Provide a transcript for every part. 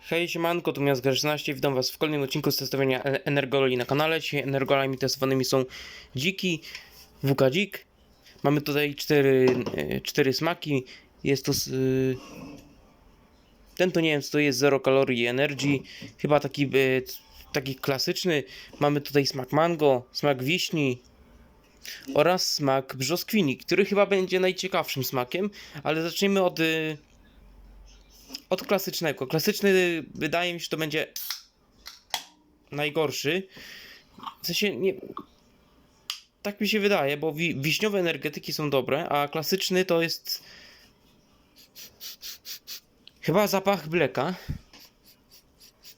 Hej, siemanko, tu Miast 16 witam was w kolejnym odcinku z testowania e- Energoli na kanale. Dzisiaj Energolami testowanymi są dziki, WK Dzik. Mamy tutaj cztery, e, cztery smaki. Jest to... y, Ten to nie wiem co to jest, zero kalorii i energy. Chyba taki, e, taki klasyczny. Mamy tutaj smak mango, smak wiśni oraz smak brzoskwini, który chyba będzie najciekawszym smakiem, ale zacznijmy od... od klasycznego. Klasyczny wydaje mi się, że to będzie najgorszy. W sensie nie. Tak mi się wydaje, bo wi wiśniowe energetyki są dobre, a klasyczny to jest. Chyba zapach bleka.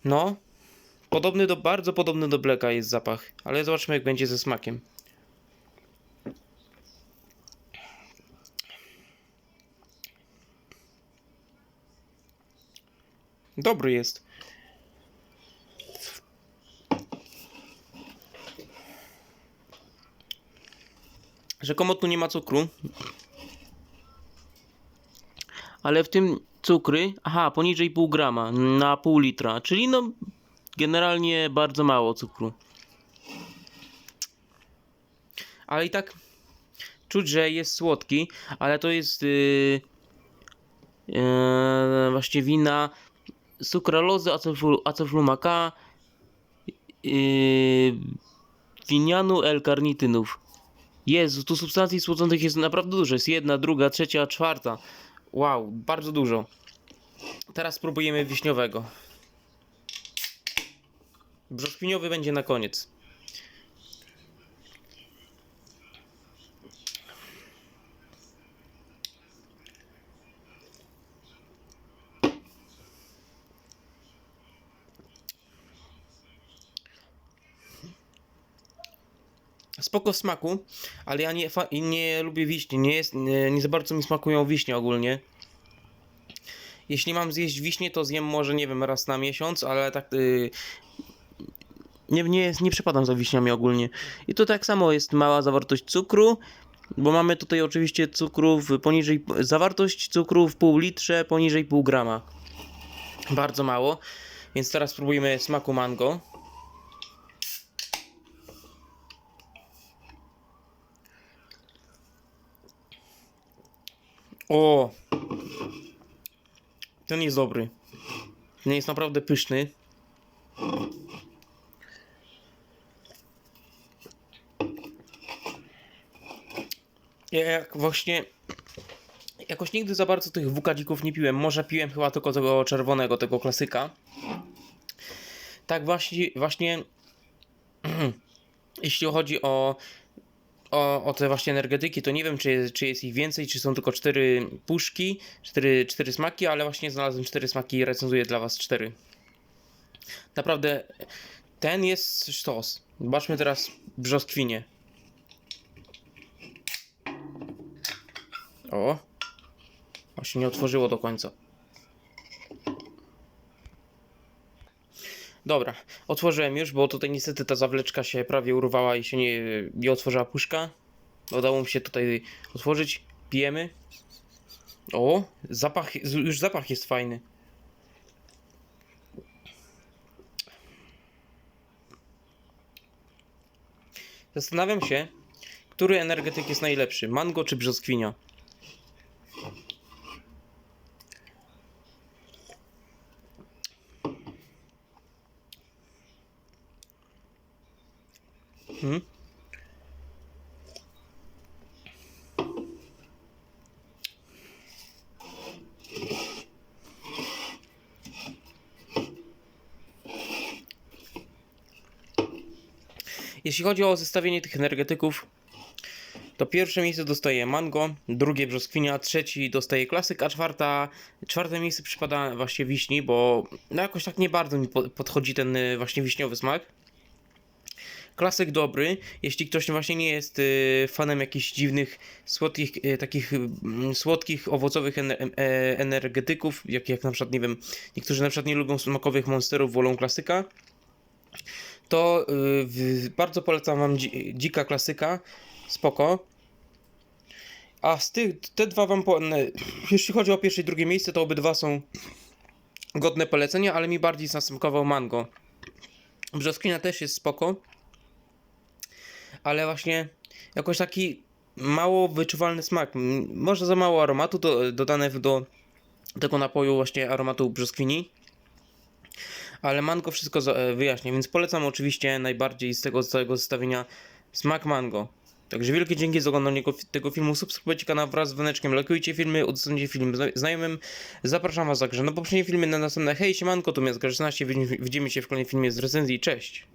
No. Podobny do, bardzo podobny do bleka jest zapach, ale zobaczmy jak będzie ze smakiem. Dobry jest. Rzekomo tu nie ma cukru. Ale w tym cukry, aha, poniżej pół grama na pół litra, czyli no generalnie bardzo mało cukru. Ale i tak czuć, że jest słodki, ale to jest yy, yy, właśnie wina sukralozy, aceflu- aceflumaka, yy, L-karnitynów. Jezu, tu substancji słodzących jest naprawdę dużo. Jest jedna, druga, trzecia, czwarta. Wow, bardzo dużo. Teraz spróbujemy wiśniowego. Brzoskwiniowy będzie na koniec. Spoko w smaku, ale ja nie, nie lubię wiśni. Nie, jest, nie, nie za bardzo mi smakują wiśnie ogólnie. Jeśli mam zjeść wiśnie, to zjem może, nie wiem, raz na miesiąc, ale tak. Yy, nie, nie, nie przepadam za wiśniami ogólnie. I to tak samo jest mała zawartość cukru, bo mamy tutaj oczywiście cukrów poniżej. Zawartość cukru w pół litrze poniżej pół grama. Bardzo mało. Więc teraz spróbujemy smaku mango. O! Ten jest dobry. Ten jest naprawdę pyszny. Ja jak właśnie jakoś nigdy za bardzo tych wukadzików nie piłem. Może piłem chyba tylko tego czerwonego, tego klasyka. Tak właśnie, właśnie jeśli chodzi o o, o te właśnie energetyki, to nie wiem, czy, jest- czy jest ich więcej, czy są tylko cztery puszki, cztery, cztery smaki, ale właśnie znalazłem cztery smaki i recenzuję dla was cztery. Naprawdę, ten jest sztos. Zobaczmy teraz brzoskwinie. O, się nie otworzyło do końca. Dobra, otworzyłem już, bo tutaj niestety ta zawleczka się prawie urwała i się nie, nie otworzyła puszka. Udało mi się tutaj otworzyć. Pijemy. O, zapach, już zapach jest fajny. Zastanawiam się, który energetyk jest najlepszy, mango czy brzoskwinia? Hmm? Jeśli chodzi o zestawienie tych energetyków, to pierwsze miejsce dostaje mango, drugie brzoskwinia, trzeci dostaje klasyk, a czwarta, czwarte miejsce przypada właśnie wiśni, bo no jakoś tak nie bardzo mi po- podchodzi ten y, właśnie wiśniowy smak. Klasyk dobry, jeśli ktoś właśnie nie jest y, fanem jakichś dziwnych, słodkich, y, takich mm, słodkich, owocowych e, energetyków, jak, jak na przykład, nie wiem, niektórzy na przykład nie lubią smakowych monsterów, wolą klasyka, to y, bardzo polecam wam dzi, dzika klasyka, spoko. A z tych, te dwa wam, po, jeśli chodzi o pierwsze i drugie miejsce, to obydwa są godne polecenia, ale mi bardziej zasmakował mango. Brzoskwina też jest spoko, ale właśnie jakoś taki mało wyczuwalny smak. Może za mało aromatu do, dodane do tego napoju właśnie aromatu brzoskwini. Ale mango wszystko e, wyjaśnia, więc polecam oczywiście najbardziej z tego całego zestawienia smak mango. Także wielkie dzięki za oglądanie go- tego filmu. Subskrybujcie kanał wraz z dzwoneczkiem, lajkujcie filmy, udostępnijcie film zna- znajomym. Zapraszam was także na poprzednie filmy, na następne. Hej, siemanko, tu Miast 16, widzimy się w kolejnym filmie z recenzji. Cześć!